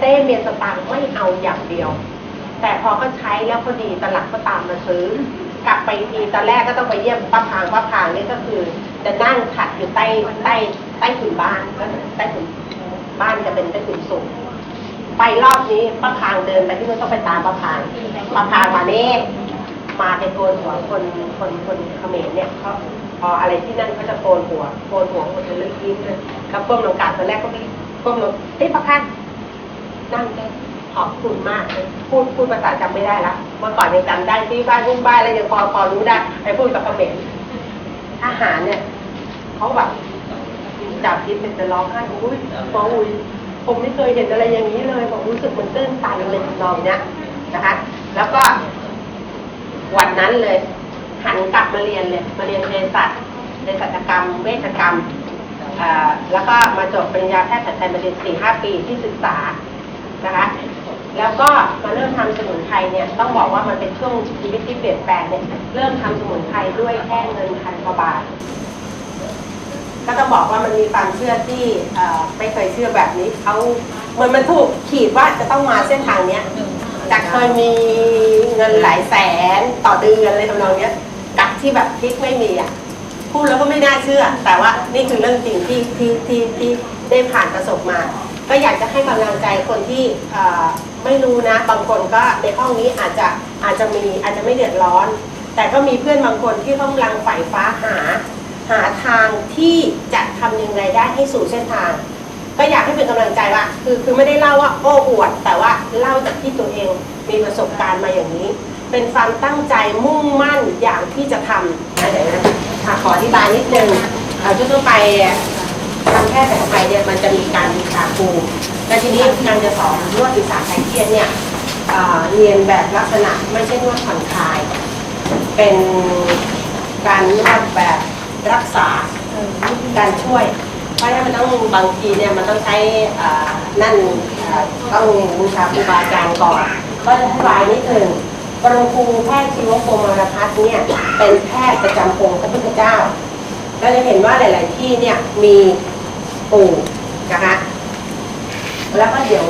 เต้เมียสตางค์ไม่เอาอย่างเดียว แต่พอเขาใช้แล้วเขาดีตลังก็ตามมาซื้อกลับไปทีตอนแรกก็ต้องไปเยี่ยมป้าพางป้าพางนี่ก็คือ จะนั่งถัดอยู่ใต้ใต้ใต้ถุนบ้านก็ใต้ถุนบ้านจะเป็นใต้ถุนสูงไปรอบนี้ป้าพางเดินไปที่นู่นต้องไปตามป้าพางป้าพางมาเนี่มาในโกนหัวคนคนคนเขมรเนี่ยเขาพออะไรที่นั่นเขาจะโกนหัวโกนหัวคนจะลึกยิ้มเลยแล้วก้มลงกราบตอนแรกก็ไม่ก้มลงเอ้ยป้าพาง นั่งได้ขอบคุณมากเลยพูดพูดภาษาจำไม่ได้ละเมื่อก่อนยังจำได้ที่บ้านรุ่งบ้านแล้วยังพอพอรู้ได้ไปพูดกับเขมรอาหารเนี่ยเขาแบบจับคิดเป็นจะร้องไห้อุ้ยหมออุ้ยผมไม่เคยเห็นอะไรอย่างนี้เลยผมรู้สึกเหมันตื้นตันเลยนองเนี้ยนะคะ แล้วก็วันนั้นเลย หันกลับมาเรียนเลยมาเรียนเภสัชเภสัชกรรม เวชกรรมแล้วก็มาจบปริญญาแพทย์แผนไทยมาเรียนสี่ห้าปีที่ศึกษา นะคะ แล้วก็มาเริ่มทำสมุนไพรเนี่ยต้องบอกว่ามันเป็นช่วงชีวิตที่เปลี่ยนแปลงเนี่ยเริ่มทำสมุนไพรด้วยแค่เงินพันกว่าบาท ก็ต้องบอกว่ามันมีความเชื่อที่ไม่เคยเชื่อแบบนี้เขาเหมือนมันถูกขีดว่าจะต้องมาเส้นทางเนี้ยจากเคยมีเงินหลายแสนต่อเดือนอะไรทำนองเนี้ยกับที่แบบพลิกไม่มีอะพูดแล้วก็ไม่น่าเชื่อ แต่ว่านี่คือเรื่องจริงที่ที่ที่ที่ได้ผ่านประสบมา ก็อยากจะให้กำลังใจคนที่ไม่รู้นะ บางคนก็ในห้องนี้อาจจะอาจจะมีอาจจะไม่เดือดร้อน แต่ก็มีเพื่อนบางคนที่ต้องกำลังใฝ่ฟ้าหา หาทางที่จะทำยังไงได้ให้สู่เส้นทาง ก็อยากให้เป็นกำลังใจว่า คือคือไม่ได้เล่าว่าโอ้อวด แต่ว่าเล่าจากที่ตัวเองมีประสบการณ์มาอย่างนี้ เป็นความตั้งใจมุ่งมั่นอย่างที่จะทำอะไรนะอะขออธิบายนิดนึงทั่วไป ทำแพทย์แผนไทยเนี่ยมันจะมีการบูชาครูแต่ทีนี้การจะสอนนวดศีรษะไทยเครียดเนี่ยเอ่อเรียนแบบลักษณะไม่ใช่นวดผ่อนคลาย เป็นการนวดแบบรักษาการช่วยเพราะฉะนั้นมันต้องบางทีเนี่ยมันต้องใช้นั่นต้องบูชาครูบาอาจารย์ก่อน ก็จะอธิบายนิดหนึ่งปรมครูแพทย์ชีวโกมารพัฒน์เนี่ยเป็นแพทย์ประจำองค์พระพุทธเจ้า เราจะเห็นว่าหลาย ๆ ที่เนี่ยมีปู่นะคะแล้วก็เดี๋ยว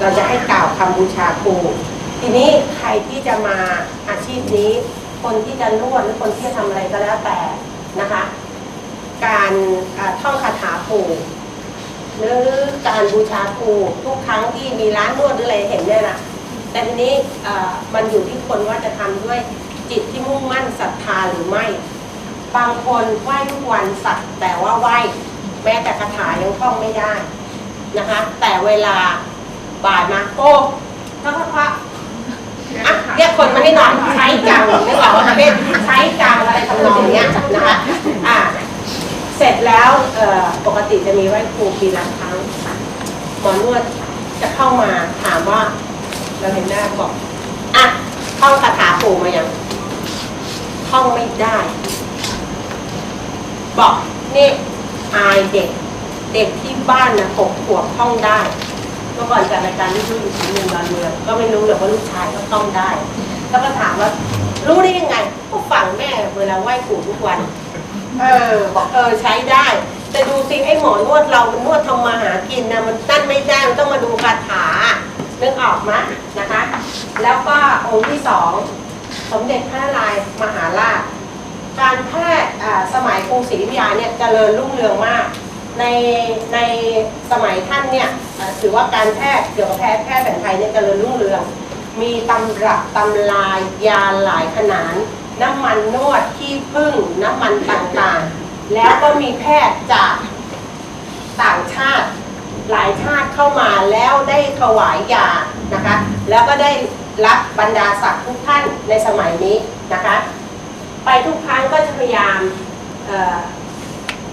เราจะให้กล่าวคำบูชาครูทีนี้ใครที่จะมาอาชีพนี้ คนที่จะนวดหรือคนที่จะทำอะไรก็แล้วแต่นะคะ การท่องคาถาปู่หรือการบูชาครูทุกครั้งที่มีร้านนวดหรืออะไรเห็นเนี่ยนะแต่ทีนี้มันอยู่ที่คนว่าจะทำด้วยจิตที่มุ่งมั่นศรัทธาหรือไม่ บางคนไหว้ทุกวันสักแต่ว่าไหว้แม้แต่คาถายังท่องไม่ได้นะคะ แต่เวลาบ่ายมาโอ้พระพระพระอะเรียกคนมาให้หนอยใช้จังนึกออกว่าเป็นใช้จังอะไรทำนองเนี้ยนะคะอะเสร็จแล้วปกติจะมีไหว้ครูปีละครั้งหมอนวดจะเข้ามาถามว่าเราเห็นหน้าบอกอะท่องคาถาปู่มายังท่องไม่ได้ บอกนี่อายเด็ก เด็กที่บ้านนะหกขวบท่องได้ เมื่อก่อนจัดรายการลูกอยู่ที่เมืองดอนเมืองก็ไม่รู้หรอกว่าลูกชายก็ท่องได้ แล้วก็ถามว่ารู้ได้ยังไงก็ฝังแม่เวลาไหว้ปู่ทุกวัน เออบอกเออใช้ได้ แต่ดูสิไอ้หมอนวดเรา มันนวดทำมาหากินนะมันตั้นไม่ได้มันต้องมาดูคาถานึกออกมะนะคะ แล้วก็องค์ที่สองสมเด็จพระนารายณ์มหาราช การแพทย์สมัยกรุงศรีอยุธยาเนี่ยเจริญรุ่งเรืองมาก ในในสมัยท่านเนี่ยถือว่าการแพทย์เกี่ยวกับแพทย์แพทย์แผนไทยเนี่ยเจริญรุ่งเรือง มีตำรับตำลายยาหลายขนาดน้ำมันนวดที่พึ่งน้ำมันต่างๆ แล้วก็มีแพทย์จากต่างชาติหลายชาติเข้ามาแล้วได้ถวายยานะคะ แล้วก็ได้รับบรรดาศักดิ์ทุกท่านในสมัยนี้นะคะ ไปทุกครั้งก็จะพยายามออ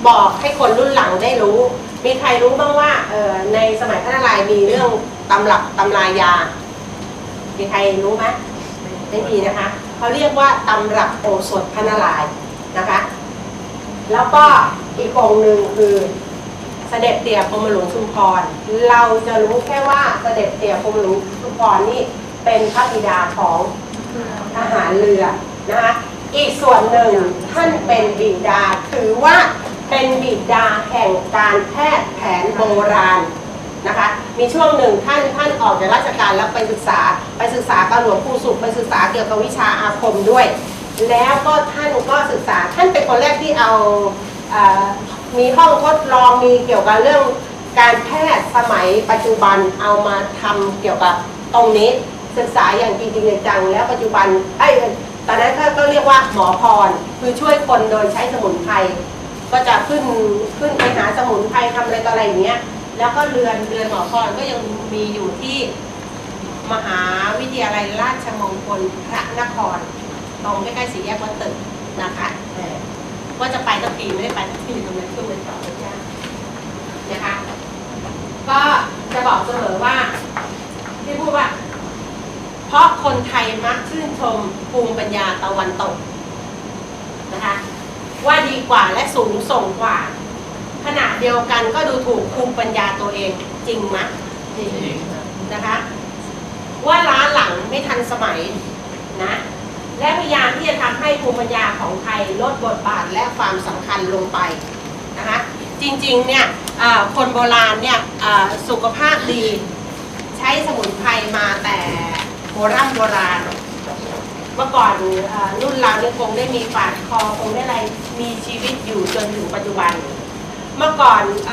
บอกให้คนรุ่นหลังได้รู้ มีใครรู้บ้างว่าออในสมัยพระนารายณ์มีเรื่องตำรับตำรายา มีใครรู้ไหมไม่มีนะคะเขาเรียกว่าตำรับโอสถพระนารายณ์นะคะ แล้วก็อีกองหนึ่งคือเสด็จเตี่ยพรมหลวงชุมพร เราจะรู้แค่ว่าเสด็จเตี่ยพรมหลวงชุมพรนี่เป็นพระบิดาของทหารเรือนะคะ อีกส่วนหนึ่งท่านเป็นบิดาถือว่าเป็นบิดาแห่งการแพทย์แผนโบราณนะคะมีช่วงหนึ่งท่านท่านออกจากราชการแล้วไปศึกษา ไปศึกษากับหลวงปู่สุขไปศึกษาเกี่ยวกับวิชาอาคมด้วย แล้วก็ท่านก็ศึกษาท่านเป็นคนแรกที่เอาเออมีห้องทดลองมีเกี่ยวกับเรื่องการแพทย์สมัยปัจจุบันเอามาทำเกี่ยวกับตรงนี้ศึกษาอย่างจริงจังแล้วปัจจุบันไอ้ ตอนนั้นก็เรียกว่าหมอพรคือช่วยคนโดยใช้สมุนไพรก็จะขึ้นขึ้นไปหาสมุนไพรทำอะไรต่ออะไรอย่างเงี้ย แล้วก็เรือนเรือนหมอพรก็ยังมีอยู่ที่มหาวิทยาลัยราชมงคลพระนครตรงใกล้ๆสี่แยกวัดตึกนะคะก็จะไปตั้งปีไม่ได้ไปตั้งปีตรงนั้นช่วงเดือนสองนะจ๊ะนะคะ ก็จะบอกเสมอว่าที่พูดว่า เพราะคนไทยมักชื่นชม ภูมิปัญญาตะวันตกนะคะว่าดีกว่าและสูงส่งกว่า ขณะเดียวกันก็ดูถูกภูมิปัญญาตัวเองจริงไหมจริงนะคะว่าล้าหลังไม่ทันสมัยนะและพยายามที่จะทำให้ภูมิปัญญาของไทยลดบทบาทและความสำคัญลงไปนะคะจริงๆเนี่ยอ่าคนโบราณเนี่ยอ่าสุขภาพดี ใช้สมุนไพรมาแต่โบราณโบราณ เมื่อก่อนอรุ่นเราเนี่ยคงได้มีฝาดคอคงได้อะไรมีชีวิตอยู่จนถึงปัจจุบัน เมื่อก่อนอ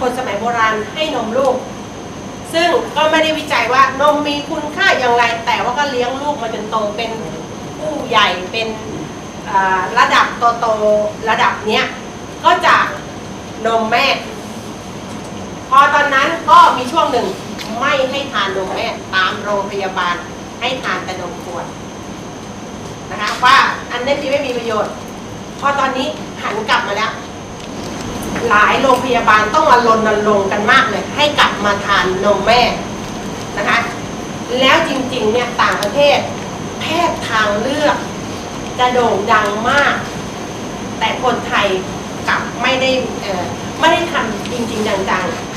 คนสมัยโบราณให้นมลูก ซึ่งก็ไม่ได้วิจัยว่านมมีคุณค่าอย่างไร แต่ว่าก็เลี้ยงลูกมาจนโตเป็นผู้ใหญ่เป็นระดับโตๆระดับเนี้ยก็จากนมแม่ พอตอนนั้นก็มีช่วงหนึ่งไม่ให้ทานนมแม่ตามโรงพยาบาลให้ทานแต่นมขวด นะคะว่าอันนี้ที่ไม่มีประโยชน์พอตอนนี้หันกลับมาแล้ว หลายโรงพยาบาลต้องมารณรงค์กันมากเลย ให้กลับมาทานนมแม่นะคะ แล้วจริงๆเนี่ยต่างประเทศ แพทย์ทางเลือกจะโด่งดังมาก แต่คนไทยกลับไม่ได้ไม่ได้ทำจริง ๆ จังๆ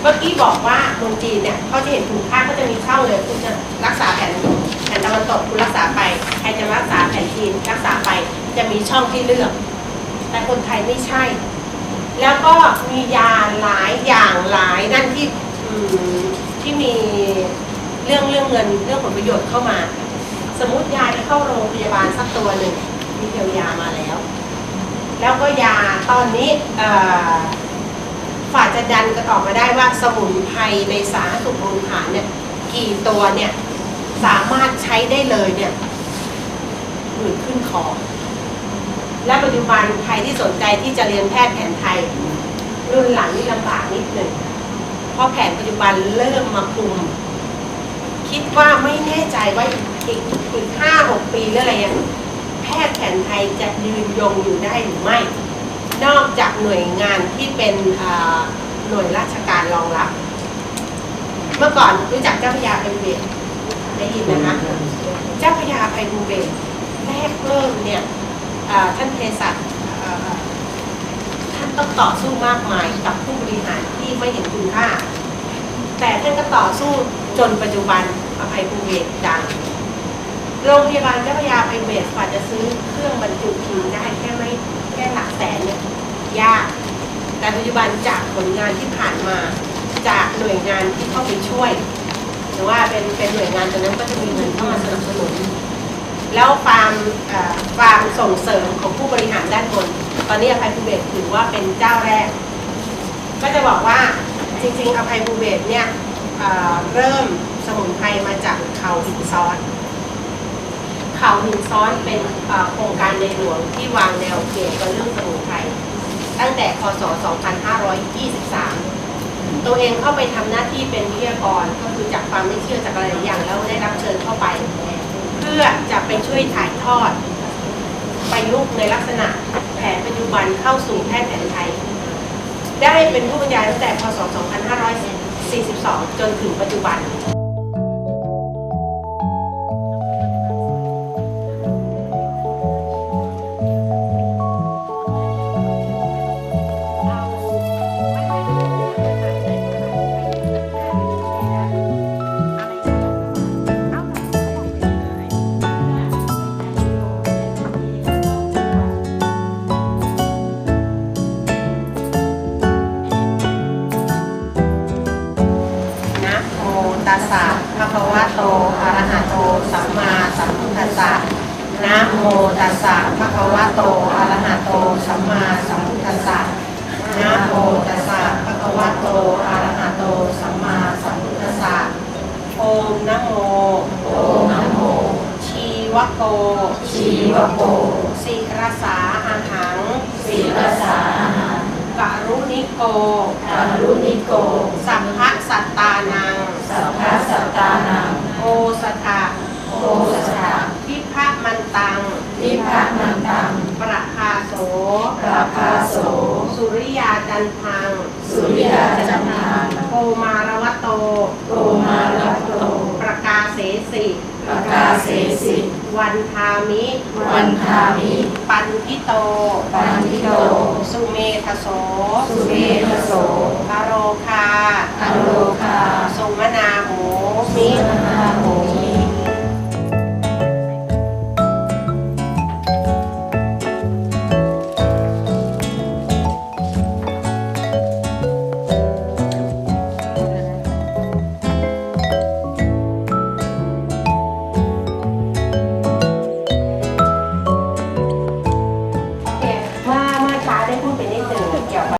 เมื่อกี้บอกว่าเมืองจีนเนี่ยเขาจะเห็นคุณค่าเขาจะมีช่องเลยคุณจะรักษาแผ่นแผ่นตะวันตกคุณรักษาไปใครจะรักษาแผ่นจีนรักษาไปจะมีช่องที่เลือก แต่คนไทยไม่ใช่ แล้วก็มียาหลายอย่างหลายนั่นที่ที่มีเรื่องเรื่องเงินเรื่องผลประโยชน์เข้ามา สมมติยาจะเข้าโรงพยาบาลสักตัวหนึ่งมีเทียวยามาแล้ว แล้วก็ยาตอนนี้ ฝ่าจะดันกันออกมาได้ว่าสมุนไพรในสาธารณสุขมูลฐานเนี่ยกี่ตัวเนี่ยสามารถใช้ได้เลยเนี่ยหมื่นขึ้นคอและปัจจุบันใครที่สนใจที่จะเรียนแพทย์แผนไทย รุ่นหลังนี่ลำบากนิดหนึ่งเพราะแผนปัจจุบันเริ่มมาคุม คิดว่าไม่แน่ใจว่าอีกอีกห้าหกปีหรืออะไรแพทย์แผนไทยจะยืนยงอยู่ได้หรือไม่ นอกจากหน่วยงานที่เป็นหน่วยราชการรองรับ เมื่อก่อนรู้จักเจ้าพยาไพบูเบศได้ยินนะคะ เจ้าพยาไพบูเบศแรกเริ่มเนี่ยท่านเภสัชท่านต้องต่อสู้มากมายกับผู้บริหารที่ไม่เห็นคุณค่า แต่ท่านก็ต่อสู้จนปัจจุบันอภัยภูเบศดัง โรงพยาบาลเจ้าพระยาไพบูลย์เบศรกว่าจะซื้อเครื่องบรรจุพิมพ์ได้แค่ไม่แค่หลักแสนเนี่ยยาก แต่ปัจจุบันจากผลงานที่ผ่านมา จากหน่วยงานที่เข้าไปช่วย หรือว่าเป็นเป็นหน่วยงานตรงนั้นก็จะมีเงินเข้ามาสนับสนุน แล้วความความส่งเสริมของผู้บริหารด้านบน ตอนนี้อภัยภูเบศถือว่าเป็นเจ้าแรก ก็จะบอกว่าจริงๆอภัยภูเบศเนี่ยเเริ่มสมุนไพรมาจากเขาหินซ้อน เขาหินซ้อนเป็นโครงการในหลวงที่วางแนวเกี่ยวกับเรื่องสมุนไพรตั้งแต่พศ 2523 ตัวเองเข้าไปทำหน้าที่เป็นวิทยากรก็คือจากความไม่เชื่อจากอะไรอย่างแล้วได้รับเชิญเข้าไป เพื่อจะไปช่วยถ่ายทอด ประยุกต์ในลักษณะแผนปัจจุบันเข้าสู่แพทย์แผนไทย ได้เป็นผู้บรรยายตั้งแต่พศ 2542 จนถึงปัจจุบัน ตัสสะภะคะวะโตอะระหะโตสัมมาสัมพุทธัสสะนะโมตัสสะภะคะวะโตอะระหะโตสัมมาสัมพุทธัสสะนะโมตัสสะภะคะวะโตอะระหะโตสัมมาสัมพุทธัสสะโอมนะโมโอมนะโมชีวโก ชีวโกสิรสาอาหังศิรสาหังกรุณิโกกรุณิโก สัพพะสัตตานัง ตตานังโอสถะโอสถาพิพะมันตังทิพะมันตัง ประภาโส ปราภาโส สุริยาจันทัง สุริยาจันทังโกมารวตโตโกมาลโต ประกาเสสิปกาเสสิวันทามิ วันทามิ ปันทิโต ปันทิโต สุเมธโส สุเมธโสอโรคาอโลคา สุมนาโหมิสุม